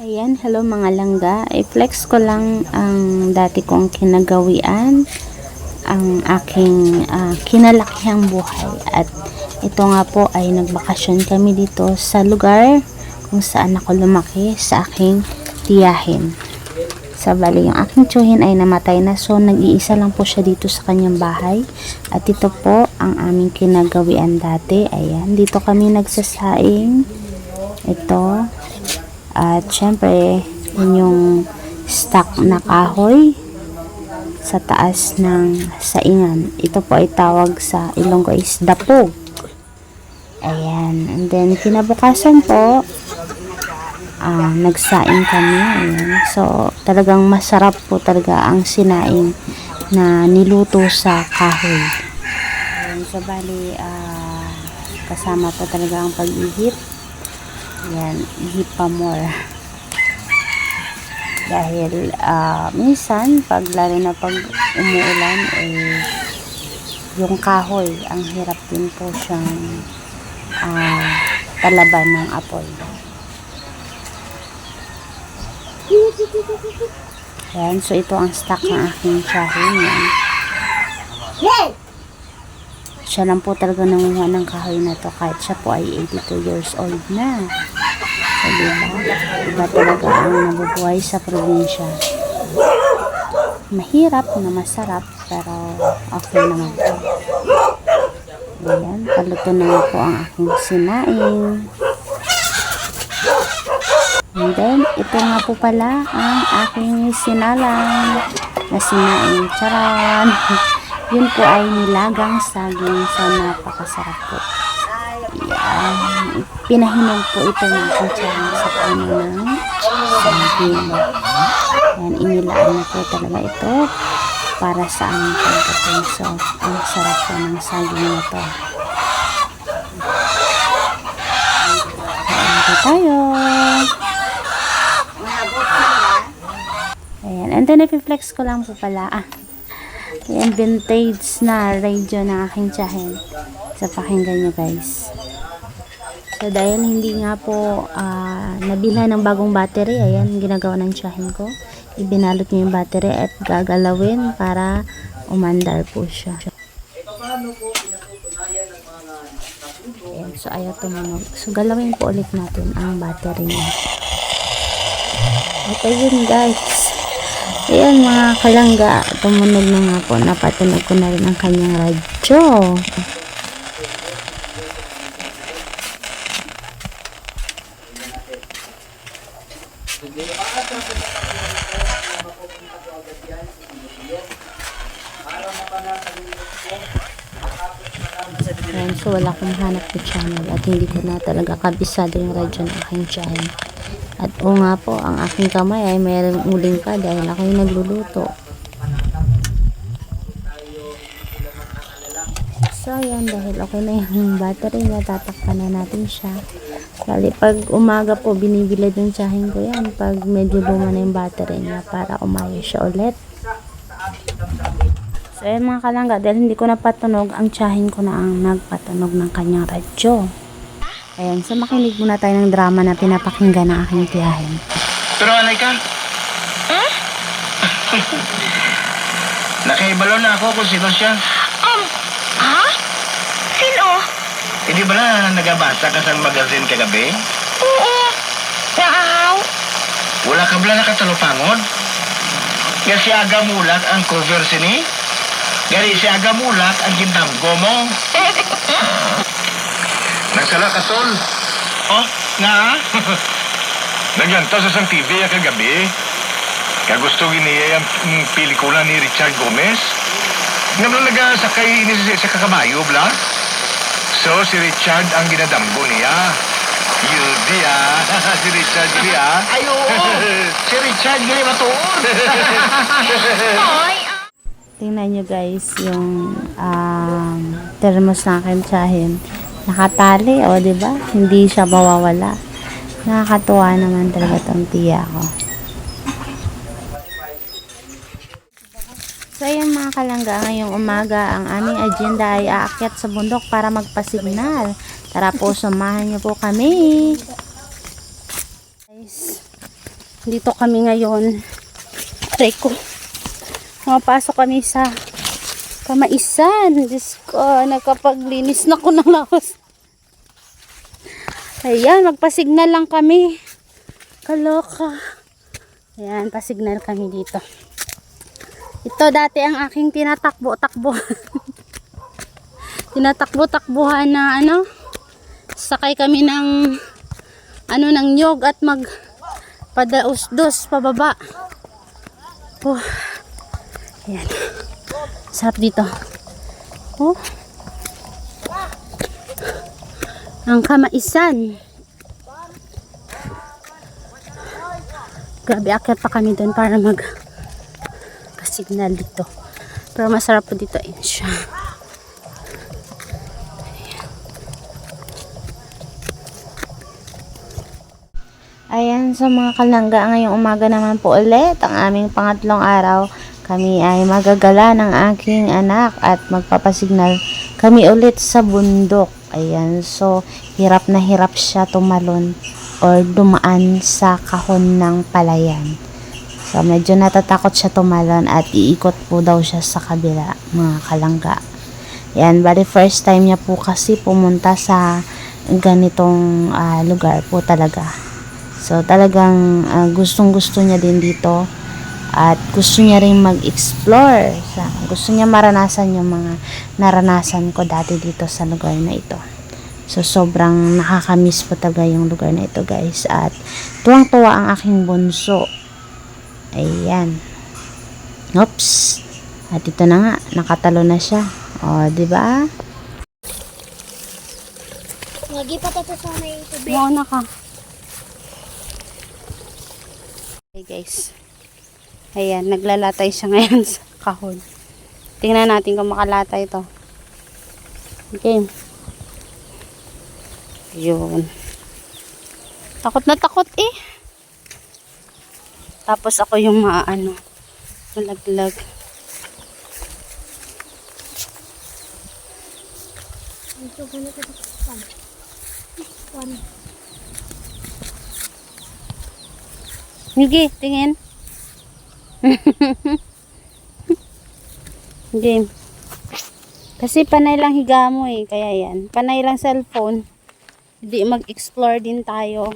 Ayan, hello mga langga. I-flex ko lang ang dati kong kinagawian, ang aking ah, kinalakihang buhay. At ito nga po ay nagbakasyon kami dito sa lugar kung saan ako lumaki sa aking tiyahin. Sa bali, yung aking tsuhin ay namatay na so nag-iisa lang po siya dito sa kanyang bahay. At ito po ang aming kinagawian dati. Ayan, dito kami nagsasaing. Ito, at syempre, yun yung stock na kahoy sa taas ng saingan. Ito po ay tawag sa Ilonggo is dapog. Ayan. And then, kinabukasan po, ah, nagsaing kami. Ayan. So, talagang masarap po talaga ang sinaing na niluto sa kahoy. Ayan. So, bali, ah, kasama po talaga ang pag-ihip. Yan, ihip pa more. Dahil ah, minsan, pag lalo na pag umuulan, eh, yung kahoy, ang hirap din po siyang ah, talaban ng apoy. Yan, so ito ang stock ng aking tsahin. Yan. Siya lang po talaga nanguha ng kahoy na to kahit siya po ay 82 years old na. So, diba? Iba talaga ang nabubuhay sa probinsya. Mahirap na masarap, pero okay naman po. Ayan, paluto na po ang aking sinaing. And then, ito nga po pala ang aking sinalang na sinaing charan. Yun po ay nilagang saging sa napakasarap po. Yan. Pinahinog po ito ng kutsara sa puno ng saging. Yan, inilaan na po talaga ito para sa aming pagkain. So, ang sarap po ng saging na to. Kain po tayo. Ayan. And then, i-flex ko lang po pala. Ah, Ayan, vintage na radio ng aking tiyahin. Sa pakinggan nyo guys. So, dahil hindi nga po ah, nabila ng bagong battery, ayan, ginagawa ng tiyahin ko. Ibinalot niya yung battery at gagalawin para umandar po siya. Ayan, so ayaw tumunog. So, galawin po ulit natin ang battery niya. At ayun guys. Ayan mga kalangga, tumunog na nga po. Napatunog ko na rin ang kanyang radyo. Ayan, so wala akong hanap na channel at hindi ko na talaga kabisado yung radyo ng aking channel. At o nga po, ang aking kamay ay mayroong uling pa dahil ako yung nagluluto. So, ayan, dahil okay na yung battery niya, tatakpan na natin siya. Bali, pag umaga po, binibilad yung tsahin ko yan. Pag medyo luma na yung battery niya para umayos siya ulit. So, ayan mga kalangga, dahil hindi ko napatunog, ang tsahin ko na ang nagpatunog ng kanyang radyo. Ayan, so makinig muna tayo ng drama na pinapakinggan ng aking tiyahin. Pero anay ka? Hmm? Nakaibalo na ako kung sino siya. Um, ha? Sino? Hindi ba na nagabasa ka sa magazine kagabi? Oo. Wow. Wala ka ba nakatalupangod? Nga si Aga Mulak ang cover sini? Gari si Aga Mulak ang gindanggo mo? Nagsala ka, Sol. Oh, nga? Nagyanta sa sang TV ya kagabi. Kaya gusto giniya yung mm, pelikula ni Richard Gomez. Nga mo nagasakay ini sa, sa kakabayo, bla? So, si Richard ang ginadamgo niya. Yudi ah. si Richard yun ah. Ay, oo. si Richard, gini matuon. Hoy. Tingnan nyo guys yung um, thermos na aking tiyahin. Nakatali, o di ba? Hindi siya mawawala. Nakakatuwa naman talaga tong tiya ko. So ayun mga kalangga, ngayong umaga ang aming agenda ay aakyat sa bundok para magpasignal. Tara po, samahan niyo po kami. Guys, Dito kami ngayon. Aray ko. Pumapasok kami sa kamaisan. Diyos ko, nakapaglinis na ko ng lawas. Ayan, magpasignal lang kami. Kaloka. Ayan, pasignal kami dito. Ito dati ang aking tinatakbo-takbo. tinatakbo-takbuhan na ano. Sakay kami ng ano ng nyog at mag padaus-dos pababa. Oh. Ayan. Sarap dito. Oh. Ang kamaisan. Grabe, akit pa kami doon para mag signal dito. Pero masarap po dito eh siya. Ayan, sa mga kalangga, ngayong umaga naman po ulit, ang aming pangatlong araw, kami ay magagala ng aking anak at magpapasignal kami ulit sa bundok. Ayan, so hirap na hirap siya tumalon or dumaan sa kahon ng palayan. So, medyo natatakot siya tumalon at iikot po daw siya sa kabila, mga kalangga. Yan, bali first time niya po kasi pumunta sa ganitong ah, lugar po talaga. So, talagang ah, gustong gusto niya din dito at gusto niya rin mag-explore. Sa, gusto niya maranasan yung mga naranasan ko dati dito sa lugar na ito. So, sobrang nakakamiss po talaga yung lugar na ito, guys. At tuwang-tuwa ang aking bunso. Ayan. Oops. At ito na nga, nakatalo na siya. O, di ba? Lagi pa tayo sa may tubig. Mauna ka. Okay, guys. Ayan, naglalatay siya ngayon sa kahon. Tingnan natin kung makalatay ito. Okay. Yun. Takot na takot eh. Tapos ako yung maano, malaglag. Ito ko na ito. Tingin. Game. Kasi panay lang higa mo eh, kaya yan. Panay lang cellphone. Hindi mag-explore din tayo.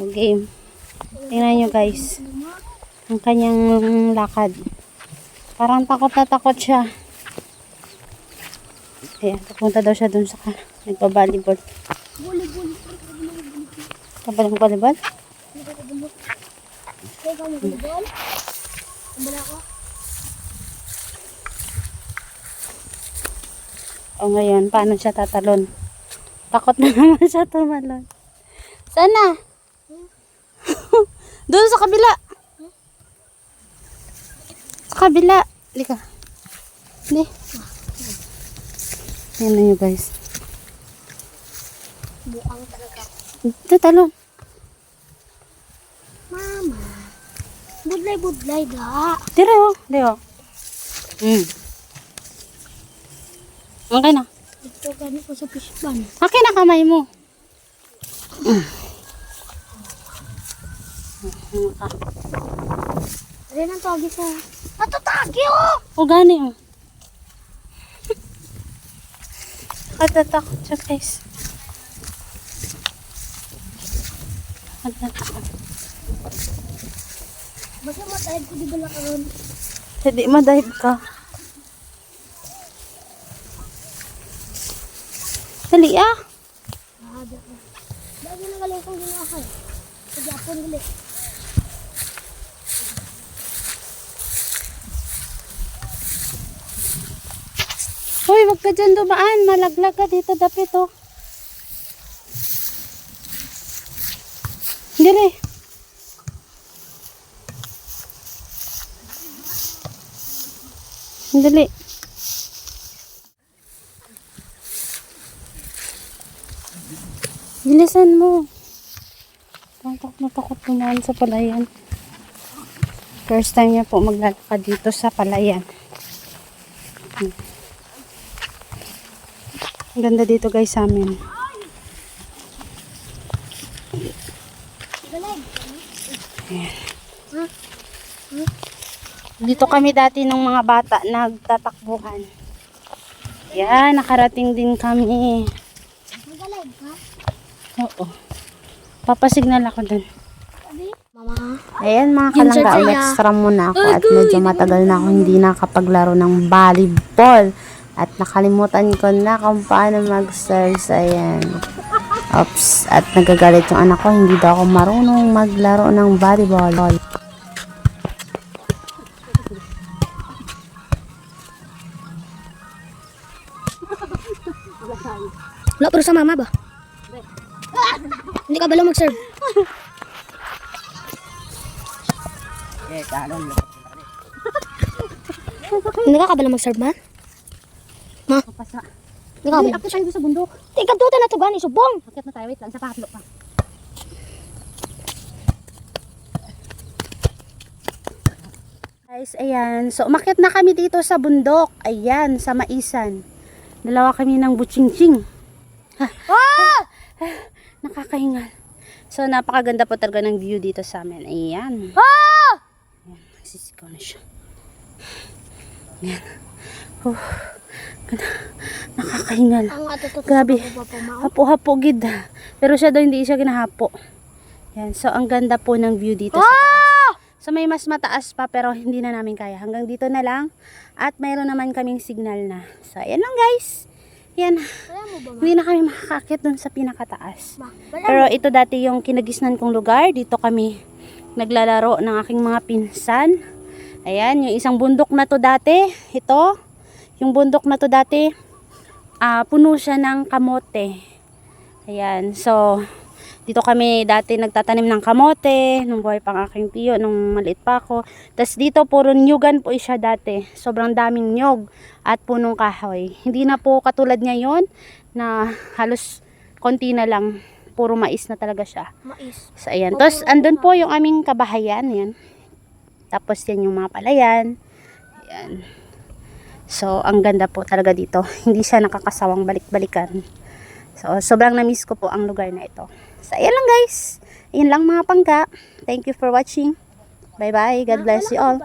O, game. Tingnan nyo guys. Ang kanyang lakad. Parang takot na takot siya. Ayan, pupunta daw siya dun sa ka. Nagpa-volleyball. Buli, buli. Kabalang volleyball? Kaya ka mag-ball? Kumbala ko? O ngayon, paano siya tatalon? Takot na naman siya tumalon. Sana? Doon sa kabila. Sa kabila. Lika. Hindi. Yan na nyo guys. Bukang talaga. Ito talon. Mama. Budlay, budlay da. Dire oh. Dire oh. Hmm. Okay na. Ito gani ko sa fishpan. Akin na kamay mo. Rin ang tawagi sa... Natatagi oh! O gani oh. Natatakot siya guys. Natatakot. Basta matayag ko di ba karon? Hindi madive ka. Dali ah. Ah, da. Dagi na galing kong ginawa ka. Sa Japon gali. Hoy, wag ka dyan dumaan. Malaglag ka dito dapit oh. Dili. Dali. Bilisan mo. Takot na takot naman sa palayan. First time niya po maglalakad dito sa palayan. Ang ganda dito guys sa amin. Dito kami dati nung mga bata nagtatakbuhan. Yan, nakarating din kami. Magalag ha? Oo. Papasignal ako dun. Mama. Ayan mga kalangga, extra muna ako at medyo matagal na ako hindi nakapaglaro ng volleyball. At nakalimutan ko na kung paano mag-serve. Ayan. Oops. At nagagalit yung anak ko, hindi daw ako marunong maglaro ng volleyball. Pero sa mama ba? Hindi ka bala mag-serve. Hindi ka bala mag-serve man? Ma? Hindi ka bala. Ako tayo sa bundok. Ikaw tuta na to gani, subong. Akit na tayo, wait lang, sa paklo pa. Guys, ayan. So, umakyat na kami dito sa bundok. Ayan, sa Maisan. Dalawa kami ng butching-ching. Ah! nakakahingal. So, napakaganda po talaga ng view dito sa amin. Ayan. Ah! Ayan, nagsisigaw na siya. Ayan. Oh, ganda. Nakakahingal. Grabe. Hapo-hapo gid. Pero siya daw hindi siya ginahapo. Yan. So, ang ganda po ng view dito sa taas. So, may mas mataas pa pero hindi na namin kaya. Hanggang dito na lang. At mayroon naman kaming signal na. So, ayan lang guys. Yan. Ba? Hindi na kami makakakit dun sa pinakataas. Ma, Pero ito dati yung kinagisnan kong lugar. Dito kami naglalaro ng aking mga pinsan. Ayan, yung isang bundok na to dati. Ito. Yung bundok na to dati. ah puno siya ng kamote. Ayan, so dito kami dati nagtatanim ng kamote nung buhay pang aking tiyo nung maliit pa ako. Tapos dito puro nyugan po siya dati. Sobrang daming nyog at punong kahoy. Hindi na po katulad ngayon na halos konti na lang. Puro mais na talaga siya. mais. So, ayan. Tapos, andun po yung aming kabahayan. Yan. Tapos, yan yung mga palayan. Ayan. So, ang ganda po talaga dito. Hindi siya nakakasawang balik-balikan. So, sobrang na-miss ko po ang lugar na ito. So, ayan lang guys. Ayan lang mga pangka. Thank you for watching. Bye-bye. God bless you all.